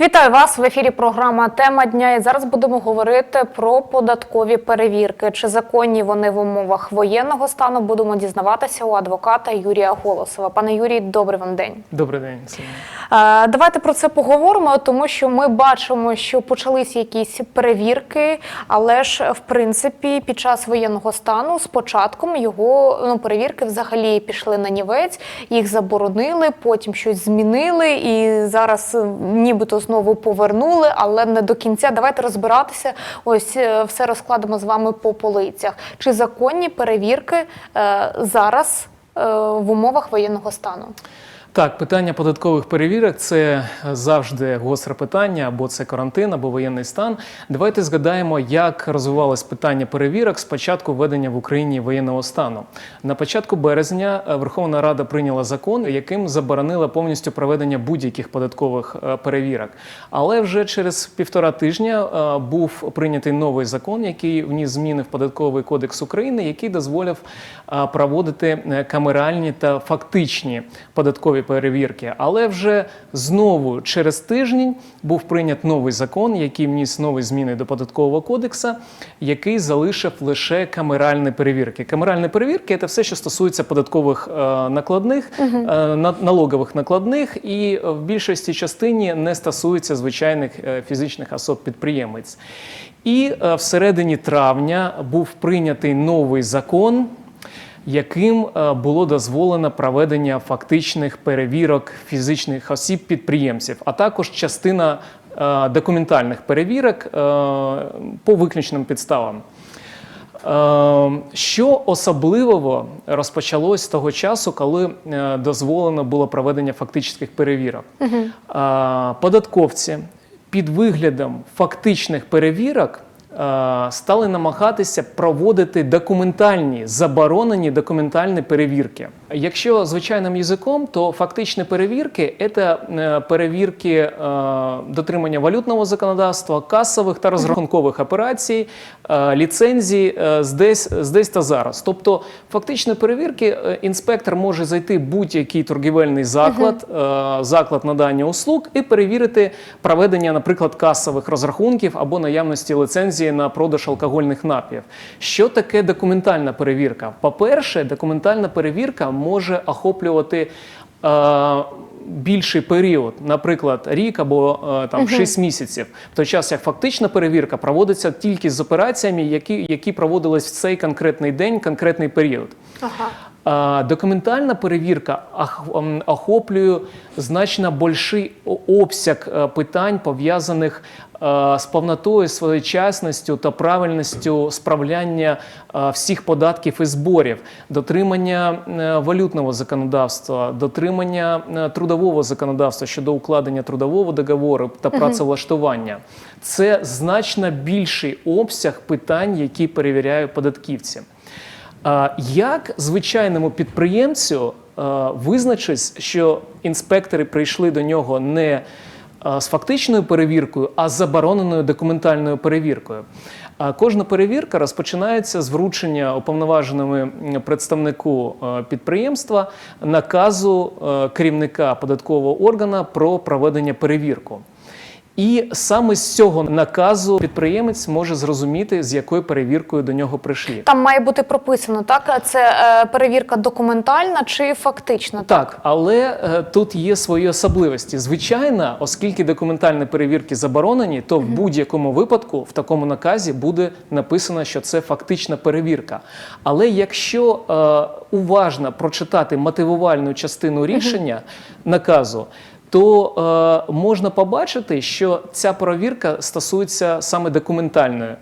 Вітаю вас в ефірі. Програма Тема дня. І зараз будемо говорити про податкові перевірки. Чи законні вони в умовах воєнного стану? Будемо дізнаватися у адвоката Юрія Голосова. Пане Юрій, добрий вам день. Добрий день. Е, Давайте про це поговоримо, тому що ми бачимо, що почались якісь перевірки, але ж в принципі під час воєнного стану з початком його ну перевірки взагалі пішли на нівець, їх заборонили, потім щось змінили, і зараз е, нібито знову повернули, але не до кінця. Давайте розбиратися. Ось е, все розкладемо з вами по полицях. Чи законні перевірки е, зараз е, в умовах воєнного стану? Так, питання податкових перевірок це завжди гостре питання, або це карантин, або воєнний стан. Давайте згадаємо, як розвивалось питання перевірок з початку введення в Україні воєнного стану. На початку березня е, Верховна Рада прийняла закон, яким заборонила повністю проведення будь-яких податкових е, перевірок. Але вже через півтора тижня е, був прийнятий новий закон, який вніс зміни в податковий кодекс України, який дозволив проводити камеральні та фактичні податкові перевірки. Але вже знову через тиждень був прийнят новий закон, який вніс нові зміни до податкового кодексу, який залишив лише камеральні перевірки. Камеральні перевірки це все, що стосується податкових е, накладних, на- налогових накладних, і в більшості частині не стосується звичайних е, фізичних особ підприємець. І е, всередині травня був прийнятий новий закон яким е, було дозволено проведення фактичних перевірок фізичних осіб підприємців, а також частина е, документальних перевірок е, по виключним підставам. Що особливого розпочалось з того часу, коли дозволено було проведення фактичних перевірок? Е, Податковці під виглядом фактичних перевірок стали намагатися проводити документальні заборонені документальні перевірки. Якщо звичайним язиком, то фактичні перевірки це е, перевірки е, дотримання валютного законодавства, касових та розрахункових операцій, е, ліцензій е, здесь, здесь та зараз. Тобто, фактичні перевірки е, інспектор може зайти в будь-який торгівельний заклад, е, заклад надання услуг і перевірити проведення, наприклад, касових розрахунків або наявності ліцензії на продаж алкогольних напів. Що таке документальна перевірка? По-перше, документальна перевірка може охоплювати. е, Більший період, наприклад, рік або е, там 6 місяців, в той час як фактична перевірка проводиться тільки з операціями, які, які проводились в цей конкретний день, конкретний період. Ага. А, Документальна перевірка охоплює значно більший обсяг е, питань, пов'язаних е, з повнотою, своєчасністю та правильністю справляння е, всіх податків і зборів, дотримання е, валютного законодавства, дотримання е, трудового законодавства щодо укладення трудового договору та працевлаштування. Це значно більший обсяг питань, які перевіряють податківці. Як звичайному підприємцю е, визначить, що інспектори прийшли до нього не е, з фактичною перевіркою, а з забороненою документальною перевіркою? А Кожна перевірка розпочинається з вручення уповноваженими представнику е, підприємства наказу е, керівника податкового органу про проведення перевірку. І саме з цього наказу підприємець може зрозуміти, з якою перевіркою до нього прийшли. Там має бути прописано, так? Це е, перевірка документальна чи фактична? Так, але е, тут є свої особливості. Звичайно, оскільки документальні перевірки заборонені, то в будь-якому випадку в такому наказі буде написано, що це фактична перевірка. Але якщо е, уважно прочитати мотивувальну частину рішення наказу, то е, можна побачити, що ця перевірка стосується саме документальної.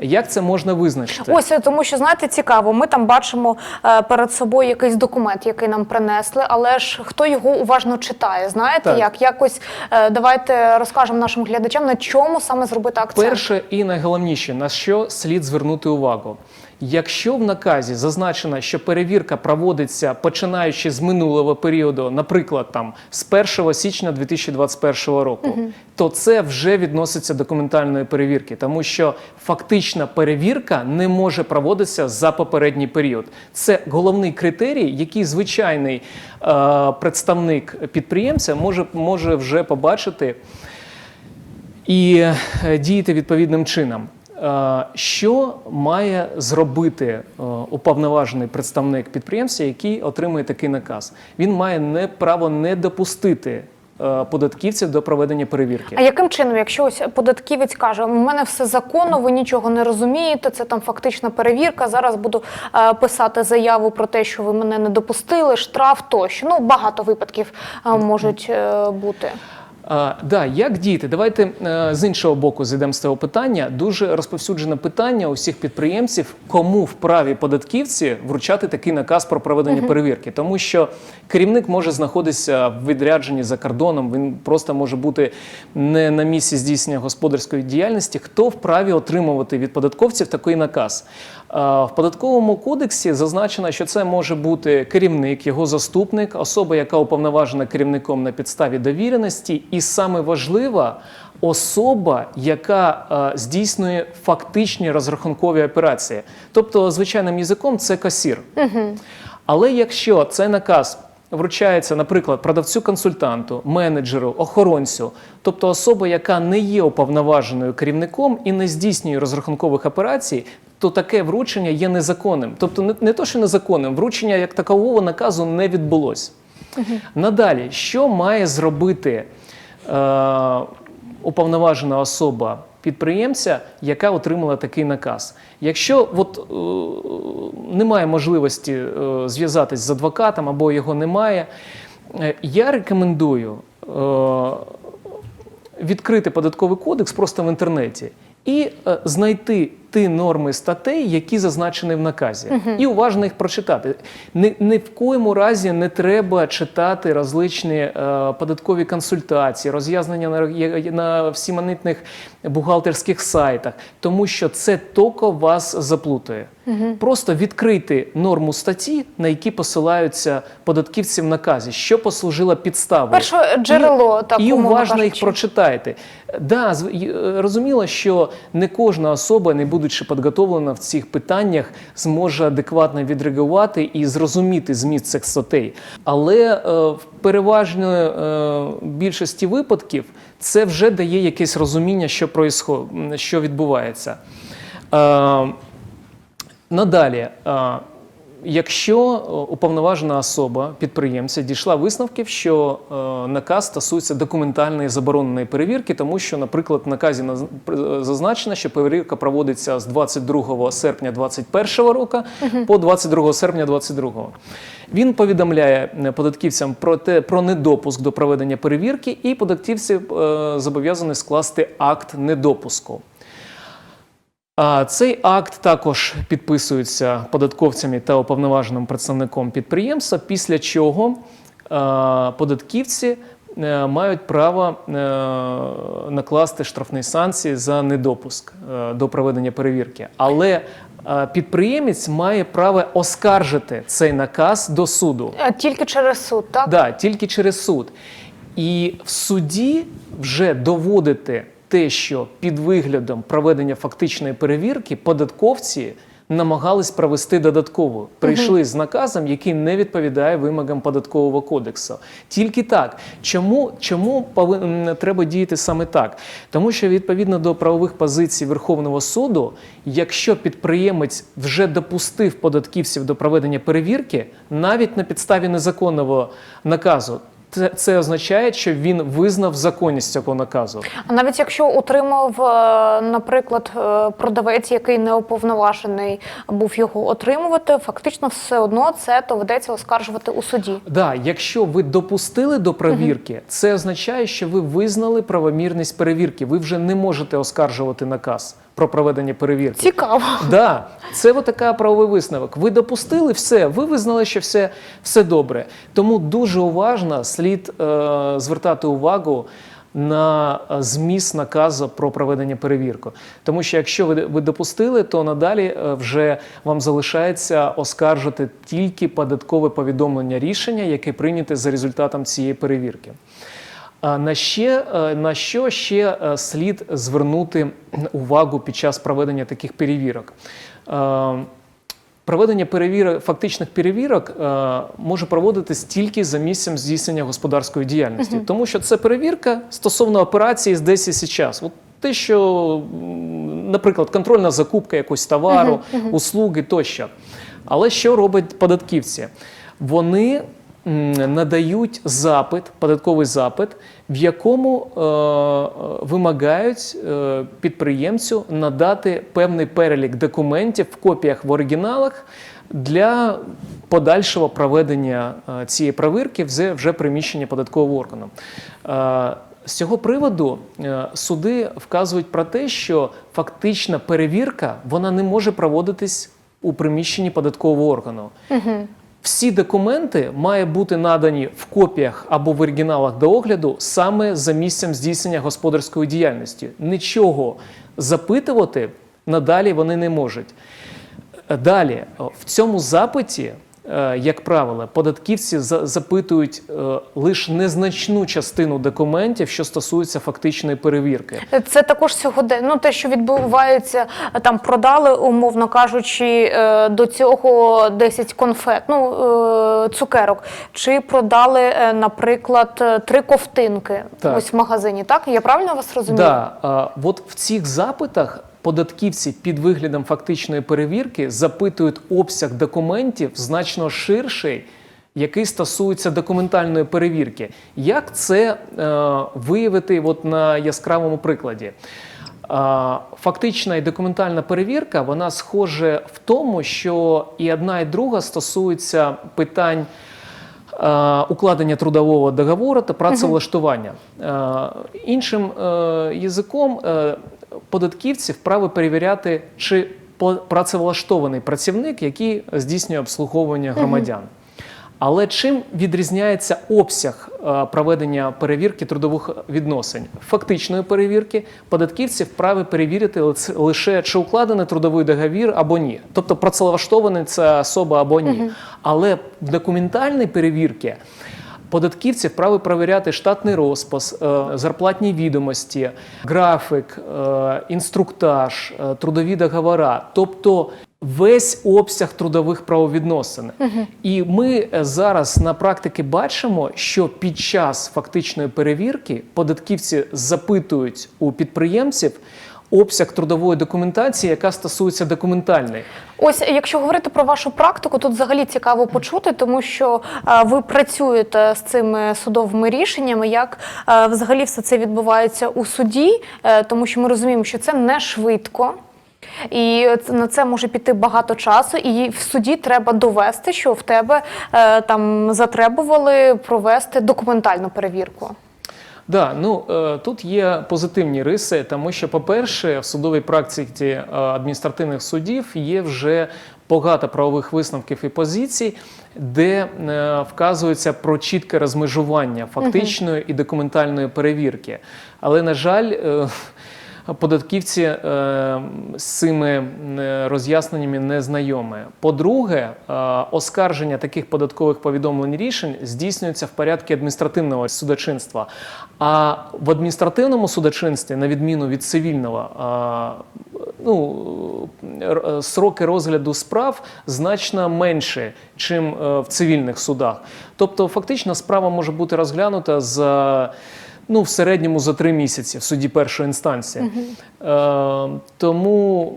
Як це можна визначити? Ось е, тому, що знаєте, цікаво. Ми там бачимо е, перед собою якийсь документ, який нам принесли, але ж хто його уважно читає? Знаєте, Так. як якось е, давайте розкажемо нашим глядачам, на чому саме зробити акцент. Перше і найголовніше, на що слід звернути увагу. Якщо в наказі зазначено, що перевірка проводиться починаючи з минулого періоду, наприклад, там з 1 січня 2021 року, то це вже відноситься до документальної перевірки, тому що фактична перевірка не може проводитися за попередній період. Це головний критерій, який звичайний е, представник підприємця може, може вже побачити. і е, діяти відповідним чином. Е, Що має зробити е, уповноважений представник підприємця, який отримує такий наказ? Він має не право не допустити е, податківців до проведення перевірки. А яким чином, якщо ось податківець каже, у мене все законно, ви нічого не розумієте, це там фактична перевірка. Зараз буду е, писати заяву про те, що ви мене не допустили, штраф тощо. Ну багато випадків е, можуть е, бути. А, да, як діяти? Давайте е, з іншого боку зайдемо з цього питання. Дуже розповсюджене питання у всіх підприємців, кому вправі податківці вручати такий наказ про проведення перевірки, тому що керівник може знаходитися в відрядженні за кордоном. Він просто може бути не на місці здійснення господарської діяльності. Хто вправі отримувати від податковців такий наказ? А, В податковому кодексі зазначено, що це може бути керівник, його заступник, особа, яка уповноважена керівником на підставі довіреності, і саме важлива особа, яка е, здійснює фактичні розрахункові операції. Тобто, звичайним язиком це касір. Але якщо цей наказ вручається, наприклад, продавцю-консультанту, менеджеру, охоронцю, тобто особа, яка не є уповноваженою керівником і не здійснює розрахункових операцій, то таке вручення є незаконним. Тобто, не, не то, що незаконним, вручення як такового наказу не відбулось. Надалі, що має зробити уповноважена особа підприємця, яка отримала такий наказ? Якщо от, е, немає можливості е, зв'язатись з адвокатом або його немає, е, я рекомендую е, відкрити податковий кодекс просто в інтернеті і е, знайти ті норми статей, які зазначені в наказі, і уважно їх прочитати. Ні, ні в коєму разі не треба читати розличні е, податкові консультації, роз'яснення на, на всіманітних бухгалтерських сайтах, тому що це тільки вас заплутає. Просто відкрити норму статті, на які посилаються податківці в наказі, що послужило підставою. Перше джерело, так, і уважно їх прочитайте. Да, е, розуміло, що не кожна особа, не будучи підготовлена в цих питаннях, зможе адекватно відреагувати і зрозуміти зміст цих статей. Але е, в переважної е, більшості випадків це вже дає якесь розуміння, що, що відбувається. Е, Надалі, якщо е, уповноважена особа підприємця дійшла висновків, що е, наказ стосується документальної забороненої перевірки, тому що, наприклад, в наказі пр- зазначено, що перевірка проводиться з 22 серпня 2021 року по 22 серпня 2022. Він повідомляє е, податківцям про те про недопуск до проведення перевірки, і податківці е, зобов'язані скласти акт недопуску. А цей акт також підписується податковцями та уповноваженим представником підприємства, після чого е, податківці е, мають право е, накласти штрафні санкції за недопуск до проведення перевірки. Але підприємець має право оскаржити цей наказ до суду. Тільки через суд, так? Да, тільки через суд. І в суді вже доводити те, що під виглядом проведення фактичної перевірки податковці намагались провести додатково. Прийшли з наказом, який не відповідає вимогам податкового кодексу. Тільки так. Чому, чому повин- треба діяти саме так? Тому що відповідно до правових позицій Верховного суду, якщо підприємець вже допустив податківців до проведення перевірки, навіть на підставі незаконного наказу. Це, це означає, що він визнав законність цього наказу. А навіть якщо отримав, е, наприклад, е, продавець, який не уповноважений був його отримувати, фактично все одно це доведеться оскаржувати у суді. Да, якщо ви допустили до перевірки, це означає, що ви визнали правомірність перевірки. Ви вже не можете оскаржувати наказ про проведення перевірки. Цікаво. Да, це от така правовий висновок. Ви допустили все, ви визнали, що все, все добре. Тому дуже уважно слід е, звертати увагу на е, зміст наказу про проведення перевірки. Тому що якщо ви, ви допустили, то надалі е, вже вам залишається оскаржити тільки податкове повідомлення рішення, яке прийняте за результатом цієї перевірки. На, ще, е, на що ще е, слід звернути увагу під час проведення таких перевірок? Е, Проведення перевірок, фактичних перевірок е, може проводитись тільки за місцем здійснення господарської діяльності, тому що це перевірка стосовно операції здесь і зараз. От те, що, наприклад, контрольна закупка якогось товару, услуги тощо. Але що роблять податківці? Вони надають запит, податковий запит, в якому е, е, вимагають е, підприємцю надати певний перелік документів в копіях в оригіналах для подальшого проведення е, цієї провірки вже, вже приміщення податкового органу. Е, з цього приводу е, суди вказують про те, що фактична перевірка вона не може проводитись у приміщенні податкового органу. Всі документи мають бути надані в копіях або в оригіналах до огляду саме за місцем здійснення господарської діяльності. Нічого запитувати надалі вони не можуть. Далі, в цьому запиті, як правило, податківці за- запитують е, лише незначну частину документів, що стосуються фактичної перевірки. Це також сьогодення, ну те, що відбувається, там продали, умовно кажучи, е, до цього 10 конфет, ну е, цукерок, чи продали, е, наприклад, е, три ковтинки Так. ось в магазині. Так я правильно вас розумію? Да, от в цих запитах податківці під виглядом фактичної перевірки запитують обсяг документів значно ширший, який стосується документальної перевірки. Як це е, виявити от на яскравому прикладі? Фактична і документальна перевірка вона схоже в тому, що і одна, і друга стосуються питань е, укладення трудового договору та працевлаштування. Е, Іншим е, язиком е, податківці вправі перевіряти, чи працевлаштований працівник, який здійснює обслуговування громадян. Але чим відрізняється обсяг е, проведення перевірки трудових відносин? Фактичної перевірки податківці вправі перевірити лише чи укладений трудовий договір або ні, тобто працевлаштований ця особа або ні. Але в документальній перевірці Податківці вправі перевіряти штатний розпис, е, зарплатні відомості, графік, е, інструктаж, е, трудові договори, тобто весь обсяг трудових правовідносин. І ми зараз на практиці бачимо, що під час фактичної перевірки податківці запитують у підприємців обсяг трудової документації, яка стосується документальної. Ось, якщо говорити про вашу практику, тут взагалі цікаво почути, тому що е, ви працюєте з цими судовими рішеннями. Як е, взагалі все це відбувається у суді, Е, тому що ми розуміємо, що це не швидко. І на це може піти багато часу, і в суді треба довести, що в тебе е, там затребували провести документальну перевірку. Да, ну е, тут є позитивні риси, тому що, по-перше, в судовій практиці е, адміністративних судів є вже багато правових висновків і позицій, де е, вказується про чітке розмежування фактичної і документальної перевірки. Але, на жаль, Податківці е, з цими е, роз'ясненнями не знайомі. По-друге, е, оскарження таких податкових повідомлень рішень здійснюється в порядку адміністративного судочинства. А в адміністративному судочинстві, на відміну від цивільного, ну, сроки розгляду справ значно чим е, в цивільних судах. Тобто, фактично, справа може бути розглянута за. Ну, в середньому за три місяці в суді першої інстанції. Е, тому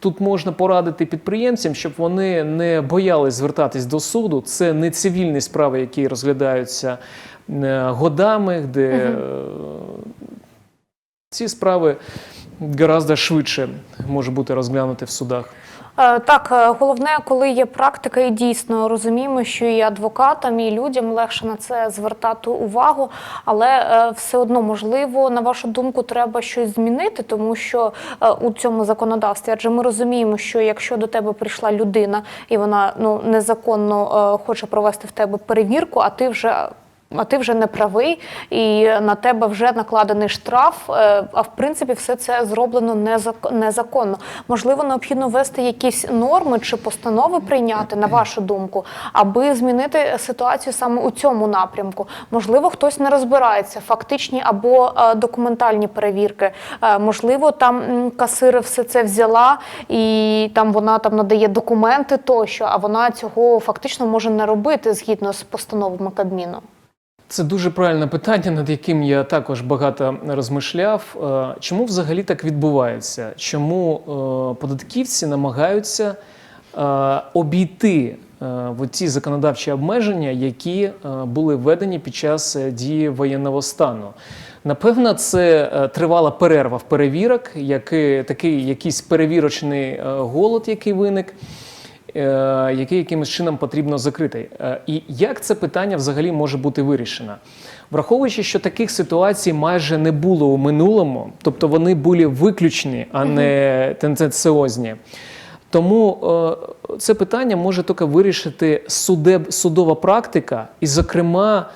тут можна порадити підприємцям, щоб вони не боялись звертатись до суду. Це не цивільні справи, які розглядаються е, годами, де е, ці справи гораздо швидше може бути розглянуті в судах. Е, Так, е, головне, коли є практика, і дійсно розуміємо, що і адвокатам, і людям легше на це звертати увагу, але е, все одно можливо, на вашу думку, треба щось змінити, тому що у цьому законодавстві, адже ми розуміємо, що якщо до тебе прийшла людина і вона ну незаконно хоче провести в тебе перевірку, а ти вже а ти вже не правий, і на тебе вже накладений штраф. е, А в принципі, все це зроблено незак- незаконно. Можливо, необхідно ввести якісь норми чи постанови прийняти, на вашу думку, аби змінити ситуацію саме у цьому напрямку. Можливо, хтось не розбирається, фактичні або е, документальні перевірки. Е, Можливо, там м, касир все це взяла і там вона там надає документи тощо, а вона цього фактично може не робити згідно з постановами Кабміну. Це дуже правильне питання, над яким я також багато розмишляв. Е, Чому взагалі так відбувається? Чому е, податківці намагаються е, обійти ці законодавчі обмеження, які були введені під час дії воєнного стану? Напевно, це тривала перерва в перевірок, який, такий якийсь перевірочний голод, який виник який якимось чином потрібно закрити. Е, І як це питання взагалі може бути вирішено? Враховуючи, що таких ситуацій майже не було у минулому, тобто вони були виключні, а не тенденціозні. Тому е, це питання може тільки вирішити судеб, судова практика, і, зокрема, е,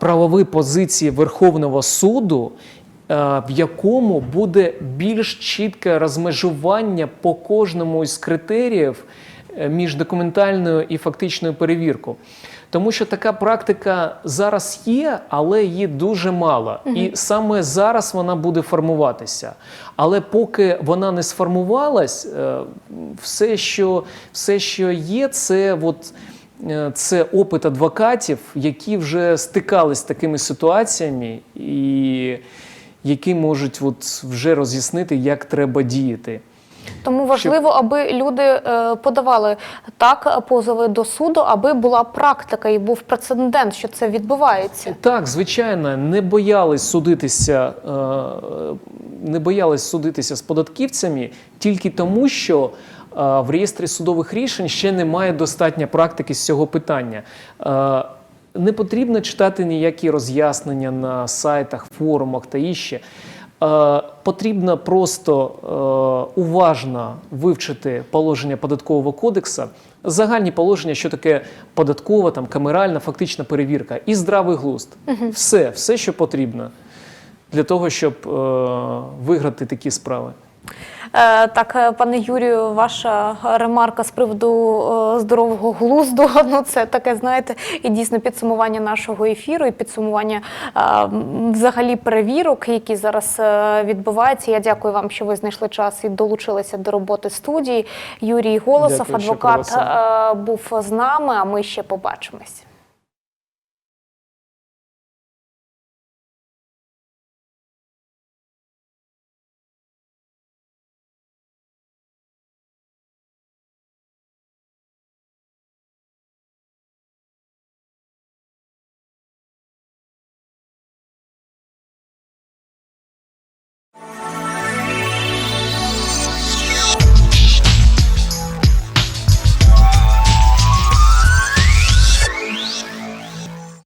правові позиції Верховного суду, е, в якому буде більш чітке розмежування по кожному із критеріїв е, між документальною і фактичною перевіркою. Тому що така практика зараз є, але її дуже мало. І саме зараз вона буде формуватися. Але поки вона не сформувалась, е, все, що, все, що є, це от. Е, Це опит адвокатів, які вже стикались з такими ситуаціями, і які можуть от вже роз'яснити, як треба діяти. Тому важливо, аби люди е, подавали так позови до суду, аби була практика і був прецедент, що це відбувається. Так, звичайно, не боялись судитися, е, не боялись судитися з податківцями тільки тому, що е, в реєстрі судових рішень ще немає достатньо практики з цього питання. Не потрібно читати ніякі роз'яснення на сайтах, форумах та іще. Е, Потрібно просто е, уважно вивчити положення податкового кодексу, загальні положення, що таке податкова, там камеральна, фактична перевірка і здравий глузд. Все, все, що потрібно для того, щоб е, виграти такі справи. Е, так, е, пане Юрію, ваша ремарка з приводу е, здорового глузду. Ну, це таке, знаєте, і дійсно підсумування нашого ефіру, і підсумування взагалі перевірок, які зараз відбуваються. Я дякую вам, що ви знайшли час і долучилися до роботи студії. Юрій Голосов, Дякую, адвокат, був з нами. А ми ще побачимось.